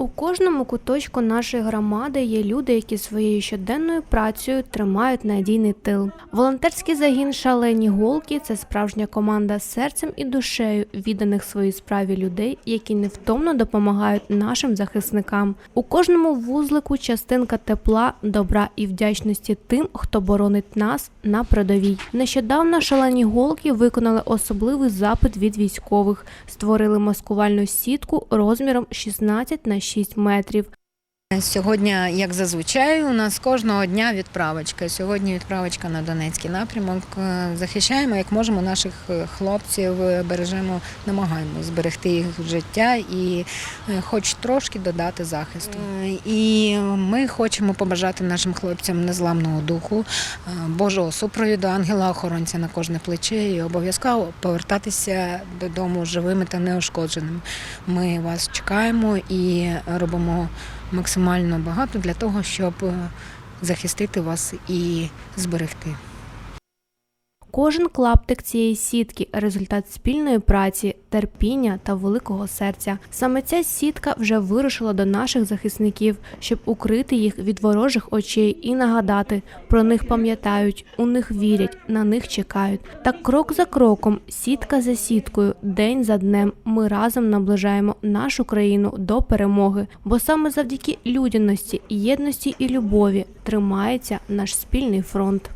У кожному куточку нашої громади є люди, які своєю щоденною працею тримають надійний тил. Волонтерський загін Шалені голки це справжня команда серцем і душею відданих своїй справі людей, які невтомно допомагають нашим захисникам. У кожному вузлику частинка тепла, добра і вдячності тим, хто боронить нас на передовій. Нещодавно шалені голки виконали особливий запит від військових, створили маскувальну сітку розміром 16 на 6 метрів. Сьогодні, як зазвичай, у нас кожного дня відправочка. Сьогодні відправочка на Донецький напрямок. Е, Захищаємо, як можемо, наших е, хлопців, е, бережемо, намагаємося зберегти їх життя і хоч трошки додати захисту. І ми хочемо побажати нашим хлопцям незламного духу, Божого супровіду, ангела-охоронця на кожне плече і обов'язково повертатися додому живими та неушкодженими. Ми вас чекаємо і робимо максимально багато для того, щоб е, захистити вас і зберегти. Кожен клаптик цієї сітки результат спільної праці, терпіння та великого серця. Саме ця сітка вже вирушила до наших захисників, щоб укрити їх від ворожих очей і нагадати про них пам'ятають, у них вірять, на них чекають. Так крок за кроком, сітка за сіткою, день за днем ми разом наближаємо нашу країну до перемоги, бо саме завдяки людяності, єдності і любові тримається наш спільний фронт.